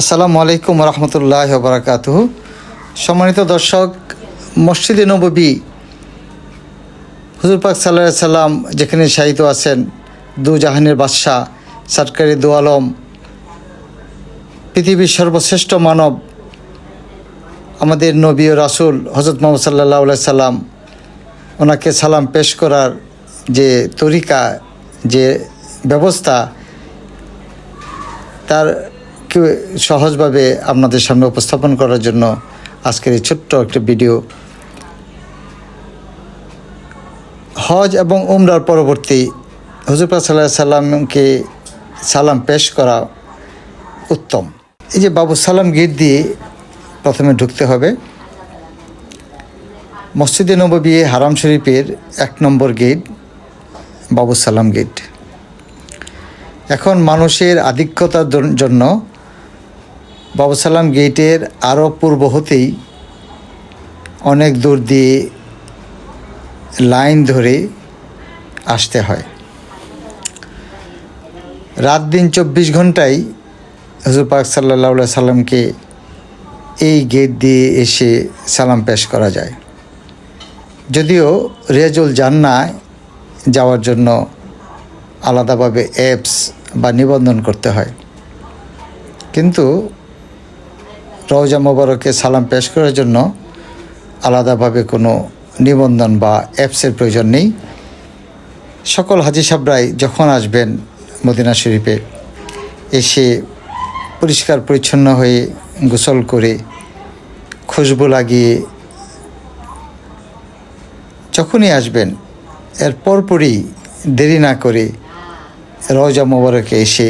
আসসালামু আলাইকুম রহমতুল্লাহ বারাকাত সম্মানিত দর্শক, মসজিদে নববী, হুজুর পাক সাল্লাহ সাল্লাম যেখানে শাহিত আছেন, দু জাহানের বাদশাহ, সরকারি দু আলম, পৃথিবীর সর্বশ্রেষ্ঠ মানব, আমাদের নবী ও রাসুল হজরত মোহাম্মদ সাল্লাহ সাল্লাম, ওনাকে সালাম পেশ করার যে তরিকা, যে ব্যবস্থা, তার কে সহজভাবে আপনাদের সামনে উপস্থাপন করার জন্য আজকের এই ছোট্ট একটা ভিডিও। হজ এবং উমরার পরবর্তী হুজুর পাক সাল্লাহ সাল্লামকে সালাম পেশ করা উত্তম। এই যে বাবু সালাম গেট দিয়ে প্রথমে ঢুকতে হবে। মসজিদে নববী হারাম শরীফের এক নম্বর গেট, বাবু সালাম গেট। এখন মানুষের আধিক্যতার জন্য বাবু সালাম গেটের আরও পূর্ব হতেই অনেক দূর দিয়ে লাইন ধরে আসতে হয়। রাত দিন চব্বিশ ঘন্টায় হজুর পাক সাল্লাহ সাল্লামকে এই গেট দিয়ে এসে সালাম পেশ করা যায়। যদিও রিয়াজুল জান্নায় যাওয়ার জন্য আলাদাভাবে অ্যাপস বা নিবন্ধন করতে হয়। কিন্তু রওজা মোবারকে সালাম পেশ করার জন্য আলাদাভাবে কোনো নিবন্ধন বা অ্যাপসের প্রয়োজন নেই। সকল হাজি সাবরাই যখন আসবেন মদিনা শরীফে, এসে পরিষ্কার পরিচ্ছন্ন হয়ে গোসল করে খুশবু লাগিয়ে যখনই আসবেন, এর পরপরই দেরি না করে রওজা মোবারকে এসে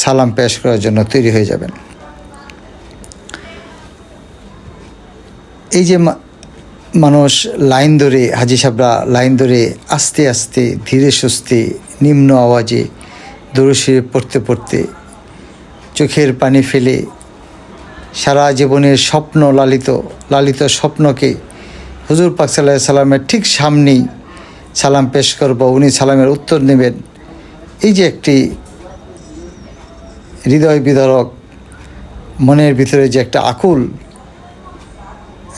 সালাম পেশ করার জন্য তৈরি হয়ে যাবেন। এই যে মানুষ লাইন ধরে, হাজি সাহরা লাইন ধরে আস্তে আস্তে, ধীরে সুস্থে, নিম্ন আওয়াজে দরশি পড়তে পড়তে চোখের পানি ফেলে সারা জীবনের স্বপ্ন লালিত লালিত স্বপ্নকে হুজুর পাক সাল্লাহ সাল্লামের ঠিক সামনেই সালাম পেশ করব, উনি সালামের উত্তর নেবেন। এই যে একটি হৃদয় বিদারক, মনের ভিতরে যে একটা আকুল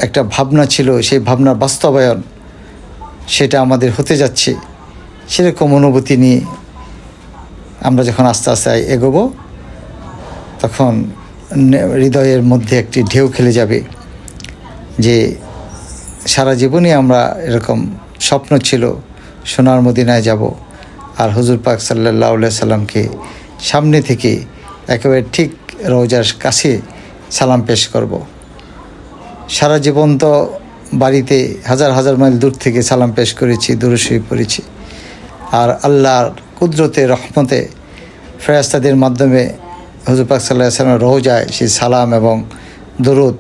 একটা ভাবনা ছিল, সেই ভাবনার বাস্তবায়ন সেটা আমাদের হতে যাচ্ছে সেরকম অনুভূতি নিয়ে আমরা যখন আস্তে আস্তে এগোবো, তখন হৃদয়ের মধ্যে একটি ঢেউ খেলে যাবে যে সারা জীবনই আমরা এরকম স্বপ্ন ছিল, সোনার মদিনায় যাব আর হুজুর পাক সাল্লাহ সাল্লামকে সামনে থেকে একেবারে ঠিক রোজার কাছে সালাম পেশ করব। সারা জীবন তো বাড়িতে হাজার হাজার মাইল দূর থেকে সালাম পেশ করেছি দূরশরীফ পড়েছি। আর আল্লাহর কুদরতে, রহমতে ফেরাস্তাদের মাধ্যমে হুজুর পাক সাল্লাহ সাল্লামের রোজায় সেই সালাম এবং দরুদ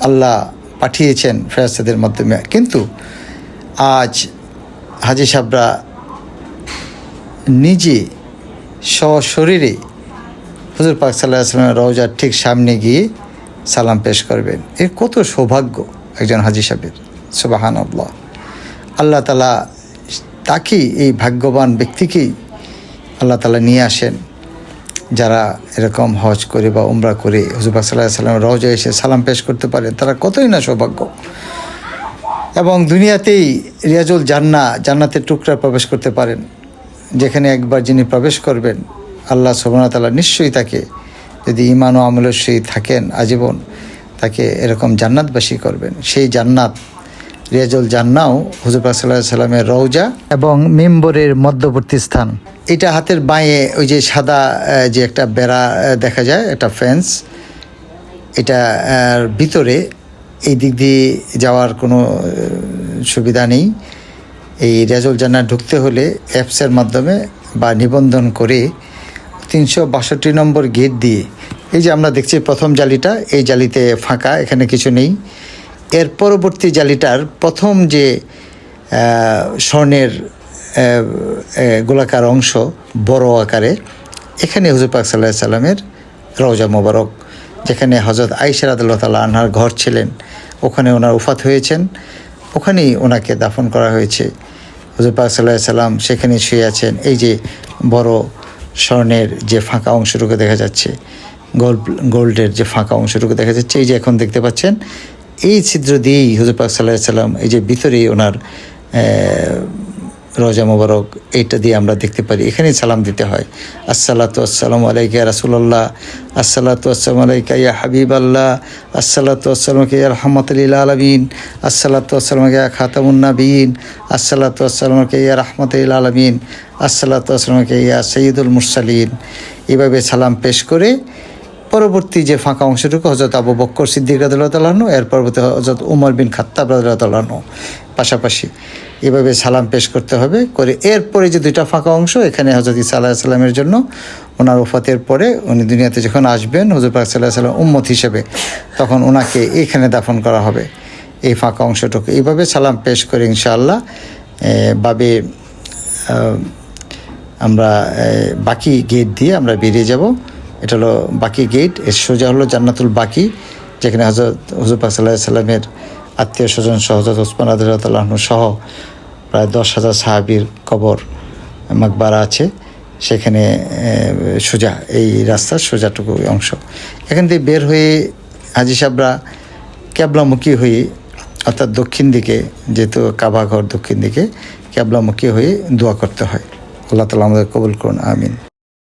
আল্লাহ পাঠিয়েছেন ফেরাস্তাদের মাধ্যমে। কিন্তু আজ হাজি সাবরা নিজে সশরীরে হুজুর পাক সাল্লাহ সাল্লামের রওজার ঠিক সামনে গিয়ে সালাম পেশ করবেন। এর কত সৌভাগ্য একজন হাজি সাহেবের। সুবাহান আল্লাহ আল্লাহ তালা তাকেই, এই ভাগ্যবান ব্যক্তিকেই আল্লাহ তালা নিয়ে আসেন। যারা এরকম হজ করে বা উমরা করে পাক সাল্লাহ সাল্লামের রওজা এসে সালাম পেশ করতে পারে তারা কতই না সৌভাগ্য। এবং দুনিয়াতেই রিয়াজুল জান্না, জান্নাতের টুকরা প্রবেশ করতে পারেন। যেখানে একবার যিনি প্রবেশ করবেন, আল্লাহ সোবনা তালা নিশ্চয়ই তাকে যদি ইমান ও আমলের সহিত থাকেন আজীবন, তাকে এরকম জান্নাতবাসী করবেন। সেই জান্নাত, রিয়াজুল জান্নাও হুজুর সাল্লাহ সাল্লামের রওজা এবং মেম্বরের মধ্যবর্তী স্থান। এটা হাতের বাঁয়ে ওই যে সাদা যে একটা বেড়া দেখা যায়, একটা ফেন্স এটা ভিতরে এই দিক দিয়ে যাওয়ার কোনো সুবিধা নেই। এই রেজল জান্না ঢুকতে হলে অ্যাপসের মাধ্যমে বা নিবন্ধন করে তিনশো বাষট্টি নম্বর গেট দিয়ে। এই যে আমরা দেখছি প্রথম জালিটা, এই জালিতে ফাঁকা, এখানে কিছু নেই। এর পরবর্তী জালিটার প্রথম যে স্বর্ণের গোলাকার অংশ বড় আকারে, এখানে হুজুর পাক সাল্লাহ সাল্লামের রওজা মোবারক, যেখানে হজরত আইসার আদাল্লাহ আনহার ঘর ছিলেন। ওখানে ওনার উফাত হয়েছেন। ওখানেই ওনাকে দাফন করা হয়েছে। হুজুর পাক সাল্লাহ সাল্লাম সেখানে শুয়ে আছেন। এই যে বড় স্বর্ণের যে ফাঁকা অংশটুকু দেখা যাচ্ছে, গোল্ড, গোল্ডের যে ফাঁকা অংশটুকু দেখা যাচ্ছে, এই যে এখন দেখতে পাচ্ছেন, এই ছিদ্র দিয়েই হুজুর পাক সাল্লাহ সাল্লাম এই যে ভিতরেই ওনার রোজা মোবারক, এইটা দিয়ে আমরা দেখতে পারি। এখানেই সালাম দিতে হয়। আসসালাতু আসসালামু আলাইকা রাসুলাল্লাহ, আসসালাতু আসসালামু আলাইকা ইয়া হাবিব আল্লাহ আসসালাতু আসসালামু ইয়া রহমতুল্লিল আলমিন, আসসালাতু আসসালামু ইয়া খাতামুন নাবিয়িন, আসসালাতু আসসালামু ইয়া রহমতুল্লিল আলমিন, আসসালাতু আসসালামু ইয়া সৈয়দুল মুরসালিন। এভাবে সালাম পেশ করে পরবর্তী যে ফাঁকা অংশটুকু হজরত আবু বক্কর সিদ্দিক রাদু এর পরবর্তী হজরত উমর বিন খাত্তাব রাদু পাশাপাশি এভাবে সালাম পেশ করতে হবে করে এরপরে যে দুইটা ফাঁকা অংশ, এখানে হজরত ইসা আলাহ সাল্লামের জন্য ওনার ওফাতের পরে উনি দুনিয়াতে যখন আসবেন হজরত পাক সাল্লাহ সাল্লাম উম্মত হিসেবে, তখন ওনাকে এখানে দাফন করা হবে। এই ফাঁকা অংশটুকু। এইভাবে সালাম পেশ করে ইনশাআল্লাহ বাবে আমরা বাকি গেট দিয়ে আমরা বেরিয়ে যাব। এটা হলো বাকি গেট। এর সোজা হলো জান্নাতুল বাকি, যেখানে হজরত হুজুর পাক সাল্লাহ সাল্লামের আত্মীয় স্বজন সহ হজরত ওসমান আদালতাল্লাহ সহ প্রায় দশ হাজার সাহাবির কবর মাকবারা আছে। সেখানে সোজা, এই রাস্তার সোজাটুকু অংশ। এখান থেকে বের হয়ে হাজি সাহরা ক্যাবলামুখী হয়ে, অর্থাৎ দক্ষিণ দিকে, যেহেতু কাবাঘর দক্ষিণ দিকে ক্যাবলামুখী হয়ে দোয়া করতে হয়। আল্লাহ তালা আমাদের কবুল করুন, আমিন।